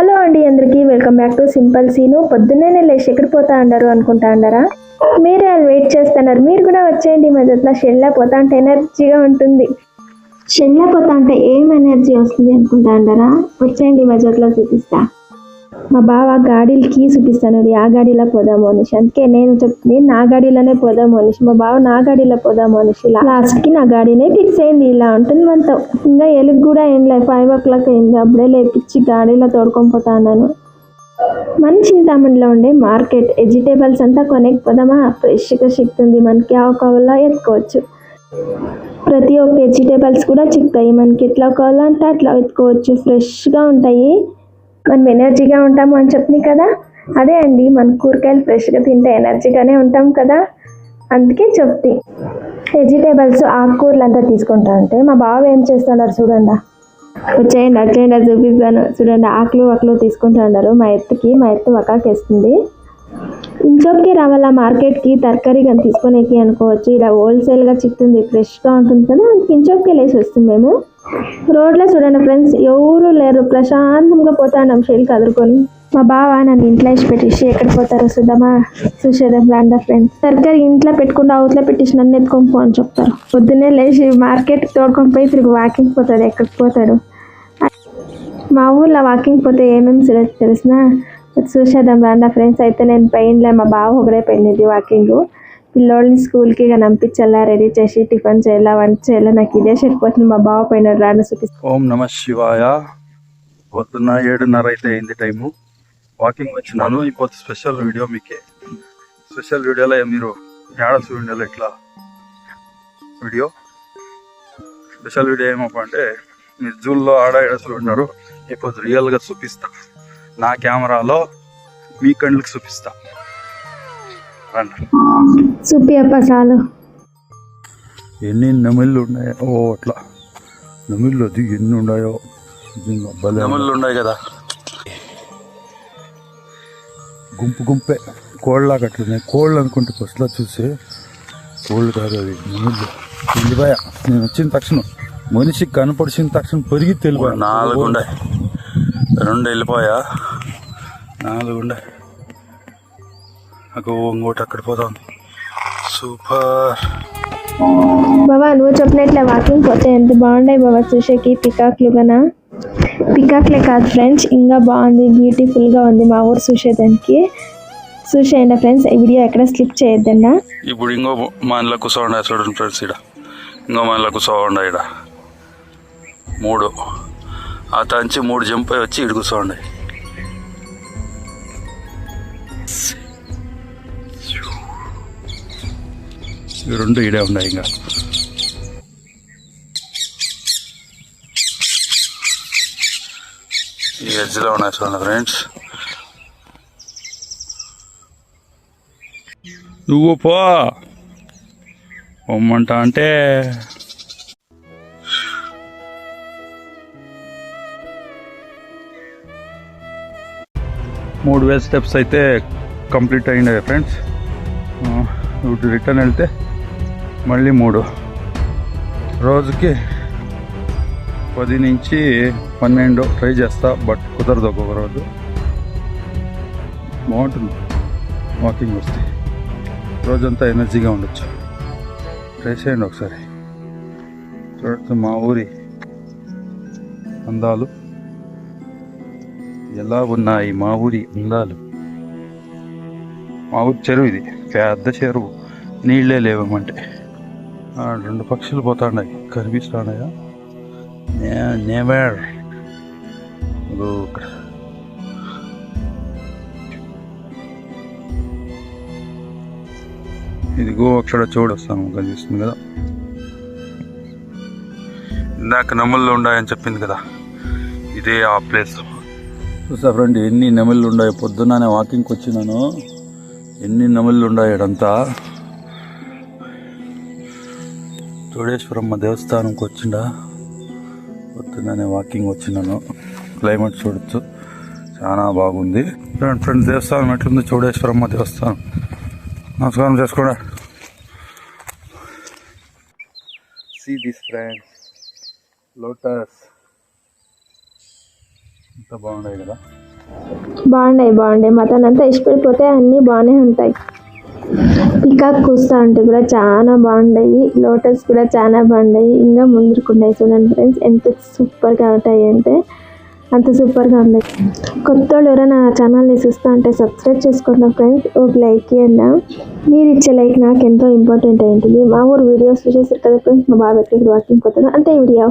Hello అండి అందరికీ welcome back to simple Seenu. పొద్దున్నే లేచి ఎక్కడికి పోతా అంటారు అనుకుంటా అన్నారా మీరే వాళ్ళు వెయిట్ చేస్తున్నారు. మీరు కూడా వచ్చేయండి మా జట్ల షెల్లా పోతా అంటే ఎనర్జీగా ఉంటుంది. షెల్లా పోతా అంటే ఏం ఎనర్జీ వస్తుంది అనుకుంటా అంటారా వచ్చేయండి మా జట్ల చూపిస్తా. మా బావ గాడీలకి చూపిస్తాను. ఆ గాడీలో పోదాము అనేసి. అందుకే నేను చెప్తుంది నా గాడీలోనే పోదాము అనేసి. మా బావ నా గాడీలో పోదాము అనేసి. లాస్ట్కి నా గాడీనే ఫిక్స్ అయింది ఇలా ఉంటుంది మనతో ఇంకా ఎలుగు కూడా ఏం లేదు ఫైవ్ ఓ క్లాక్ అయింది. అప్పుడే లేపించి గాడీలో తోడుకొని పోతా అన్నాను మన చింతామణిలో ఉండే మార్కెట్ వెజిటేబుల్స్ అంతా కొనేకపోదామా? ఫ్రెష్గా చిక్కుతుంది మనకి. ఆ కావాలో ఎత్తుకోవచ్చు. ప్రతి ఒక్క వెజిటేబుల్స్ కూడా చిక్కుతాయి. మనకి ఎట్లా కావాలంటే అట్లా ఎత్తుకోవచ్చు. ఫ్రెష్గా ఉంటాయి. మనం ఎనర్జీగా ఉంటాము అని చెప్పింది కదా? అదే అండి మన కూరగాయలు ఫ్రెష్గా తింటే ఎనర్జీగానే ఉంటాం కదా? అందుకే చెప్తి. వెజిటేబుల్స్ ఆకుకూరలు అంతా తీసుకుంటా అంటే మా బావ ఏం చేస్తున్నారు చూడండి? వచ్చేయండి వచ్చేయండి చూపిస్తాను. చూడండి ఆకులు ఆకులు తీసుకుంటా ఉన్నారు. మా ఎత్తుకి మా ఎత్తు వకాకేస్తుంది ఇంట్లోకి రావాలా మార్కెట్కి? తరకారీ కానీ తీసుకునేకి అనుకోవచ్చు. ఇలా హోల్సేల్గా చిక్కుతుంది ఫ్రెష్గా ఉంటుంది కదా? ఇంచోకి వెళ్ళేసి వస్తుంది మేము. రోడ్లో చూడండి ఫ్రెండ్స్ ఎవరు లేరు. ప్రశాంతంగా పోతాండం షెల్ కదురుకొని మా బావ నన్ను ఇంట్లో వేసి పెట్టేసి ఎక్కడ పోతారో చూద్దామా? చూసేదాం రాండా ఫ్రెండ్స్. తరకారీ ఇంట్లో పెట్టుకుంటూ అవుట్లో పెట్టేసి నన్ను ఎత్తుకొని పో అని చెప్తారు. పొద్దున్నే లేచి మార్కెట్ తోడుకొని పోయి తిరిగి వాకింగ్ పోతాడు ఎక్కడికి పోతాడు. మా ఊర్లో వాకింగ్ పోతే ఏమేమి చూడొచ్చు తెలిసిన? చూసేద్దాం రాండా ఫ్రెండ్స్. అయితే నేను పెయిన్లే మా బావ ఒకడే పోయింది వాకింగ్. పిల్లోళ్ళని స్కూల్కి ఇక రెడీ చేసి టిఫిన్ చేయాలా వంట చేయాలా నాకు ఇదే సరిపోతుంది. మా బావ పైన రాండా ఓం నమ శివాయ. పొద్దున్న ఏడున్నర అయితే అయింది టైము. వాకింగ్ వచ్చినాను. ఇప్పుడు స్పెషల్ వీడియో మీకే. స్పెషల్ వీడియోలో మీరు ఏడ చూడండి ఇట్లా వీడియో? స్పెషల్ వీడియో ఏమప్ప అంటే మీరు జూల్లో ఆడ ఏడ చూడంటారు ఇప్పుడు రియల్గా చూపిస్తా. నా కెమెరాలో మీ కళ్ళకి చూపిస్తా. రండి. చూపి అప్ప చాలు. ఎన్ని నెమిళ్ళు ఉన్నాయో ఓ అట్లా. నెమిళ్ళు అది ఎన్ని ఉన్నాయో. నెమిళ్ళు ఉన్నాయి. కదా. గుంపు గుంపే కోళ్ళలాగా అట్లున్నాయి. కోళ్ళు అనుకుంటే ఫస్ట్లో చూసి కోళ్ళు కాదు అది నెమిళ్ళు. వెళ్ళిపోయా నేను వచ్చిన తక్షణం మనిషి కనపడిచిన తక్షణం పెరిగి తెలిపోయా నాలుగు ఉండే రెండు వెళ్ళిపోయా. నాలుగు ఉండే అగో ఇంకోటి అక్కడ పోతాం సూపర్. బాబా నువ్వు చెప్పినట్లే వాకింగ్ పోతే ఎంత బాగున్నాయి బాబా చూసేకి పికాక్లు గనా పికాక్లే కాదు ఫ్రెండ్స్ ఇంకా బాగుంది బ్యూటిఫుల్గా ఉంది మా ఊరు చూసేదానికి చూసేయండి ఫ్రెండ్స్ ఈ వీడియో ఎక్కడ స్లిప్ చేయొద్దన్నా? ఇప్పుడు ఇంకో మనలో కూర్చోండి చూడండి ఫ్రెండ్స్ ఇక్కడ ఇంకో మనలో కూర్చోండి ఇక్కడ మూడు. ఆ తంచి మూడు జంప్ అయి వచ్చి ఇటు ఇవి రెండు ఇడే ఉన్నాయి ఇంకా. ఈ ఎడ్జ్లో ఉన్నాయి చూడండి ఫ్రెండ్స్. నువ్వు పో. అంటే. మూడు వేల స్టెప్స్ అయితే కంప్లీట్ అయినాయి ఫ్రెండ్స్. ఇప్పుడు రిటర్న్ వెళ్తే మళ్ళీ మూడు. రోజుకి పది నుంచి పన్నెండు ట్రై చేస్తా బట్ కుదరదు ఒక్కొక్క రోజు. బాగుంటుంది. వాకింగ్ వస్తే. రోజంతా ఎనర్జీగా ఉండొచ్చు. ట్రై చేయండి ఒకసారి. చూడచ్చు మా ఊరి అందాలు. ఎలా ఉన్నాయి మా ఊరి అందాలు? మా ఊరి చెరువు ఇది. పెద్ద చెరువు. నీళ్ళే లేవమంటే రెండు పక్షులు పోతాఉన్నాయి కనిపిస్తున్నాయా నే ఇక్కడ. ఇదిగో అక్కడ చూడొస్తాను కనిపిస్తుంది కదా. ఇందాక నెమళ్ళు ఉన్నాయని చెప్పింది కదా. ఇదే ఆ ప్లేస్. చూసా ఫ్రెండ్ ఎన్ని నెమళ్ళు ఉన్నాయి? పొద్దున్ననే వాకింగ్కి వచ్చినాను. ఎన్ని నెమళ్ళు ఉన్నాయి ఇడంతా. చోడేశ్వరమ్మ దేవస్థానంకి వచ్చిండా? పొద్దున్నే వాకింగ్ వచ్చినాను క్లైమేట్ చూడొచ్చు. చాలా బాగుంది. ఫ్రెండ్ ఫ్రెండ్ దేవస్థానం ఎట్లుంది? చోడేశ్వరమ్మ దేవస్థానం. నమస్కారం చేసుకోండి. సీ దిస్ ఫ్రెండ్స్ లోటస్ ఎంత బాగున్నాయి కదా. బాగున్నాయి బాగున్నాయి. మతానంతా ఇష్టపడిపోతే అన్నీ బాగానే ఉంటాయి. పికాక్ కూస్తా అంటే కూడా చాలా బాగున్నాయి లోటస్ కూడా చాలా బాగున్నాయి ఇంకా ముందుకున్నాయి చూడండి ఫ్రెండ్స్. ఎంత సూపర్గా ఉంటాయి అంటే అంత సూపర్గా ఉన్నాయి కొత్త వాళ్ళు ఎవరైనా నా ఛానల్ని చూస్తా అంటే సబ్స్క్రైబ్ చేసుకుందాం ఫ్రెండ్స్. ఒక లైక్ ఇవ్వండి మీరు ఇచ్చే లైక్ నాకు ఎంతో ఇంపార్టెంట్ అయింటుంది మా ఊరు వీడియోస్ చూసేసారు కదా ఫ్రెండ్స్ మా బాబు ఎక్కడికి వాకింగ్ పోతాను అంతే వీడియో.